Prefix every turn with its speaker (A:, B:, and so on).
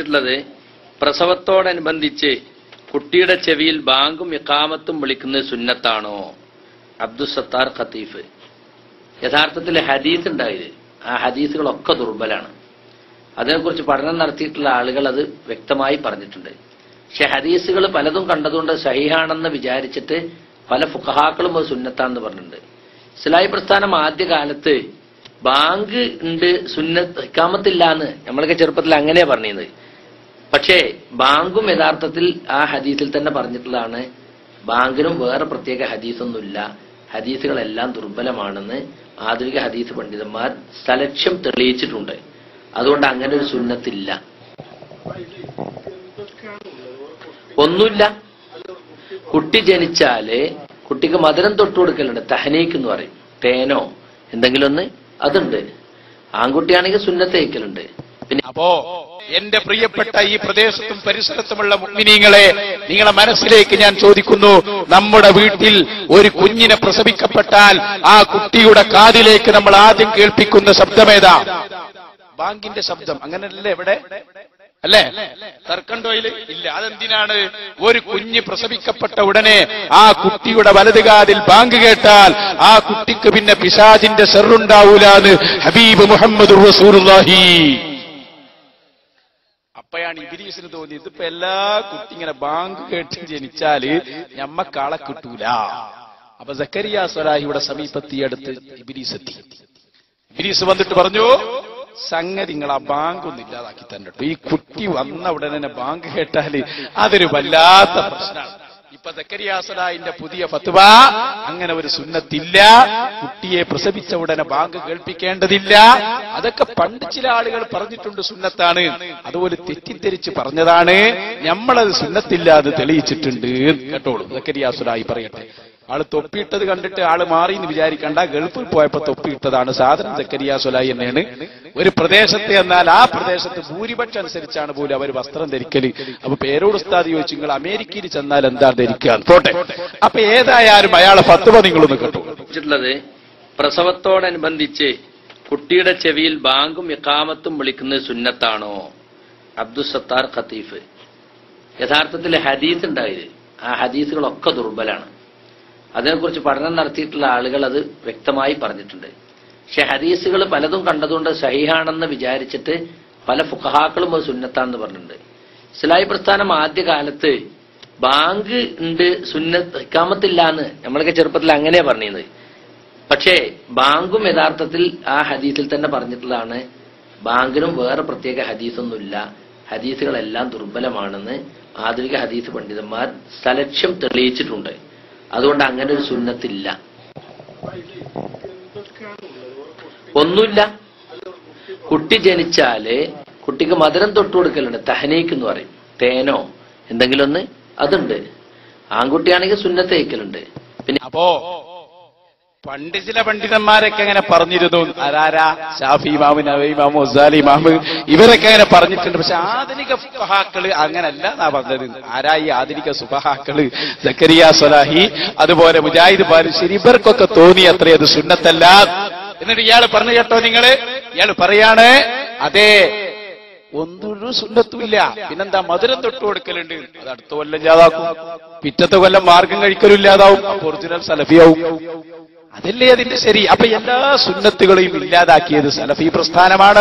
A: ിട്ടുള്ളത് പ്രസവത്തോടനുബന്ധിച്ച് കുട്ടിയുടെ ചെവിയിൽ ബാങ്കും ഇക്കാമത്തും വിളിക്കുന്നത് സുന്നത്താണോ? അബ്ദുസത്താർ ഖത്തീഫ്. യഥാർത്ഥത്തിൽ ഹദീസ് ഉണ്ടായത്. ആ ഹദീസുകളൊക്കെ ദുർബലാണ്. അതിനെക്കുറിച്ച് പഠനം നടത്തിയിട്ടുള്ള ആളുകൾ അത് വ്യക്തമായി പറഞ്ഞിട്ടുണ്ട്. പക്ഷെ ഹദീസുകൾ പലതും കണ്ടതുകൊണ്ട് സഹിഹാണെന്ന് വിചാരിച്ചിട്ട് പല ഫുഖഹാക്കളും അത് സുന്നത്താന്ന് പറഞ്ഞിട്ടുണ്ട്. ഇസ്ലാഹി പ്രസ്ഥാനം ആദ്യകാലത്ത് ബാങ്ക് ഉണ്ട് സുന്നത്ത് ഇക്കാമത്തില്ല എന്ന് നമ്മളൊക്കെ ചെറുപ്പത്തിൽ അങ്ങനെയാ പറഞ്ഞത് പക്ഷേ ബാങ്കും യഥാർത്ഥത്തിൽ ആ ഹദീസിൽ തന്നെ പറഞ്ഞിട്ടുള്ളതാണ് ബാങ്കിനും വേറെ പ്രത്യേക ഹദീസൊന്നുമില്ല. ഹദീസുകളെല്ലാം ദുർബലമാണെന്ന് ആധുനിക ഹദീസ് പണ്ഡിതന്മാർ സലക്ഷ്യം തെളിയിച്ചിട്ടുണ്ട്. അതുകൊണ്ട് അങ്ങനെ ഒരു സുന്നത്തില്ല. ഒന്നുമില്ല. കുട്ടി ജനിച്ചാൽ കുട്ടിക്ക് മധുരം തൊട്ടു കൊടുക്കലുണ്ട്. തഹനീക്ക് എന്ന് പറയും. തേനോ എന്തെങ്കിലും ഒന്ന് അതുണ്ട്. ആൺകുട്ടിയാണെങ്കിൽ സുന്നത്ത് വയ്ക്കലുണ്ട് പിന്നെ
B: അപ്പോ എന്റെ പ്രിയപ്പെട്ട ഈ പ്രദേശത്തും പരിസരത്തുമുള്ള മുഗ്മിനീങ്ങളെ നിങ്ങളെ മനസ്സിലേക്ക് ഞാൻ ചോദിക്കുന്നു നമ്മുടെ വീട്ടിൽ ഒരു കുഞ്ഞിനെ പ്രസവിക്കപ്പെട്ടാൽ ആ കുട്ടിയുടെ കാതിലേക്ക് നമ്മൾ ആദ്യം കേൾപ്പിക്കുന്ന ശബ്ദമേതാ? ബാങ്കിന്റെ ശബ്ദം. അങ്ങനല്ലേ എവിടെ അല്ലേ? തർക്കണ്ടോയിൽ ഇല്ല അതെന്തിനാണ്? ഒരു കുഞ്ഞ് പ്രസവിക്കപ്പെട്ട ഉടനെ ആ കുട്ടിയുടെ വലതുകാതിൽ ബാങ്ക് കേട്ടാൽ ആ കുട്ടിക്ക് പിന്നെ പിശാജിന്റെ സെറുണ്ടാവൂലാന്ന് ഹബീബ് മുഹമ്മദ് റസൂലുള്ളാഹി. അപ്പയാണ് ഇബിലീസിന് തോന്നിയത്. ഇപ്പൊ എല്ലാ കുട്ടി ഇങ്ങനെ ബാങ്ക് കേട്ട് ജനിച്ചാൽ ഞമ്മക്കാളെ കിട്ടൂല. അപ്പൊ സക്കരിയ സ്വലാഹിയുടെ സമീപത്തിയടുത്ത് ഇബിലീസ് എത്തി. ഇബിലീസ് വന്നിട്ട് പറഞ്ഞു സംഗതി നിങ്ങൾ ആ ബാങ്ക് ഒന്നും ഇല്ലാതാക്കി തന്നെ ഈ കുട്ടി വന്ന ഉടനെ ബാങ്ക് കേട്ടാൽ അതൊരു വല്ലാത്ത പ്രശ്നമാണ്. ഇപ്പൊ സക്കരിയാസലായിന്റെ പുതിയ ഫത്വ. അങ്ങനെ ഒരു സുന്നത്തില്ല. കുട്ടിയെ പ്രസവിച്ച ഉടനെ ബാങ്ക് കേൾപ്പിക്കേണ്ടതില്ല. അതൊക്കെ പണ്ട് ചില ആളുകൾ പറഞ്ഞിട്ടുണ്ട് സുന്നത്താണ്. അതുപോലെ തെറ്റിദ്ധരിച്ച് പറഞ്ഞതാണ്. നമ്മളത് സുന്നത്തില്ല അത് തെളിയിച്ചിട്ടുണ്ട്. കേട്ടോളൂ. സക്കരിയാസുലായി പറയട്ടെ. ആൾ തൊപ്പിയിട്ടത് കണ്ടിട്ട് ആൾ മാറി എന്ന് വിചാരിക്കണ്ട. ഗൾഫിൽ പോയപ്പോ തൊപ്പിയിട്ടതാണ്. സാധനം സക്കരിയ സുലായി തന്നെയാണ്. ഒരു പ്രദേശത്തെ എന്നാൽ ആ പ്രദേശത്ത് ഭൂരിപക്ഷം അനുസരിച്ചാണ് പോലും അവർ വസ്ത്രം ധരിക്കൽ. അപ്പൊ പേരോട് ഉസ്താദ് ചോദിച്ചു നിങ്ങൾ അമേരിക്കയിൽ ചെന്നാൽ എന്താ ധരിക്കുക? പോട്ടെ. അപ്പൊ ഏതായാലും അയാളെ ഫത്വ നിങ്ങളൊന്ന് കേട്ടു.
A: പ്രസവത്തോടനുബന്ധിച്ച് കുട്ടിയുടെ ചെവിയിൽ ബാങ്കും ഇക്കാമത്തും വിളിക്കുന്നത് സുന്നത്താണോ? അബ്ദുസത്താർ ഖത്തീഫ്. യഥാർത്ഥത്തിൽ ഹദീസ് ഉണ്ടായത്. ആ ഹദീസുകളൊക്കെ ദുർബലാണ്. അതിനെക്കുറിച്ച് പഠനം നടത്തിയിട്ടുള്ള ആളുകൾ അത് വ്യക്തമായി പറഞ്ഞിട്ടുണ്ട്. പക്ഷെ ഹദീസുകൾ പലതും കണ്ടതുകൊണ്ട് സഹിഹാണെന്ന് വിചാരിച്ചിട്ട് പല ഫുഖഹാക്കളും അത് സുന്നത്താണെന്ന് പറഞ്ഞിട്ടുണ്ട്. ഇസ്ലായി പ്രസ്ഥാനം ആദ്യകാലത്ത് ബാങ്ക് ഉണ്ട് സുന്നത്ത് ഇക്കാമത്തില്ല എന്ന് നമ്മളൊക്കെ ചെറുപ്പത്തിൽ അങ്ങനെയാ പറഞ്ഞിരുന്നത്. പക്ഷേ ബാങ്കും യഥാർത്ഥത്തിൽ ആ ഹദീസിൽ തന്നെ പറഞ്ഞിട്ടുള്ളതാണ് ബാങ്കിനും വേറെ പ്രത്യേക ഹദീസൊന്നുമില്ല ഹദീസുകളെല്ലാം ദുർബലമാണെന്ന് ആധുനിക ഹദീസ് പണ്ഡിതന്മാർ സലക്ഷ്യം തെളിയിച്ചിട്ടുണ്ട്. അതുകൊണ്ട് അങ്ങനെ ഒരു സുന്നത്തില്ല. ഒന്നുമില്ല. കുട്ടി ജനിച്ചാൽ കുട്ടിക്ക് മധുരം തൊട്ടു കൊടുക്കലുണ്ട്. തഹനീക്ക് എന്ന് പറയും. തേനോ എന്തെങ്കിലും ഒന്ന് അതുണ്ട്. ആൺകുട്ടിയാണെങ്കിൽ സുന്നത്തേക്കലുണ്ട് പിന്നെ
B: അപ്പോ പണ്ട് ചില പണ്ഡിതന്മാരൊക്കെ അങ്ങനെ പറഞ്ഞിരുന്നു. അതാരാ ഷാഫി മാമു നവി ഇമാമു ഉസാലി ഇമാമു ഇവരൊക്കെ അങ്ങനെ പറഞ്ഞിട്ടുണ്ട്. പക്ഷെ ആധുനിക സുബഹാക്കൾ അങ്ങനല്ല എന്നാ പറഞ്ഞത്. ആരാ ഈ ആധുനിക സുബഹാക്കൾ? സക്കരിയ സലാഹി അതുപോലെ മുജാഹിദ് ബാലുശ്ശേരി ഇവർക്കൊക്കെ തോന്നി അത്രേ അത് സുന്നത്തല്ല. എന്നിട്ട് ഇയാൾ പറഞ്ഞു കേട്ടോ നിങ്ങൾ? ഇയാൾ പറയാണ് അതെ ഒന്നൊരു സുന്നത്തുമില്ല പിന്നെന്താ മധുരം തൊട്ട് കൊടുക്കലുണ്ട്. അത് അടുത്ത കൊല്ലം ഇല്ലാതാക്കും. പിറ്റത്തെ കൊല്ലം മാർഗം കഴിക്കലും ഇല്ലാതാവും. ഒറിജിനൽ സലഫിയാവും. അതല്ലേ അതിന്റെ ശരി. അപ്പൊ എല്ലാ സുന്നത്തുകളെയും ഇല്ലാതാക്കിയത് സലഫി പ്രസ്ഥാനമാണ്.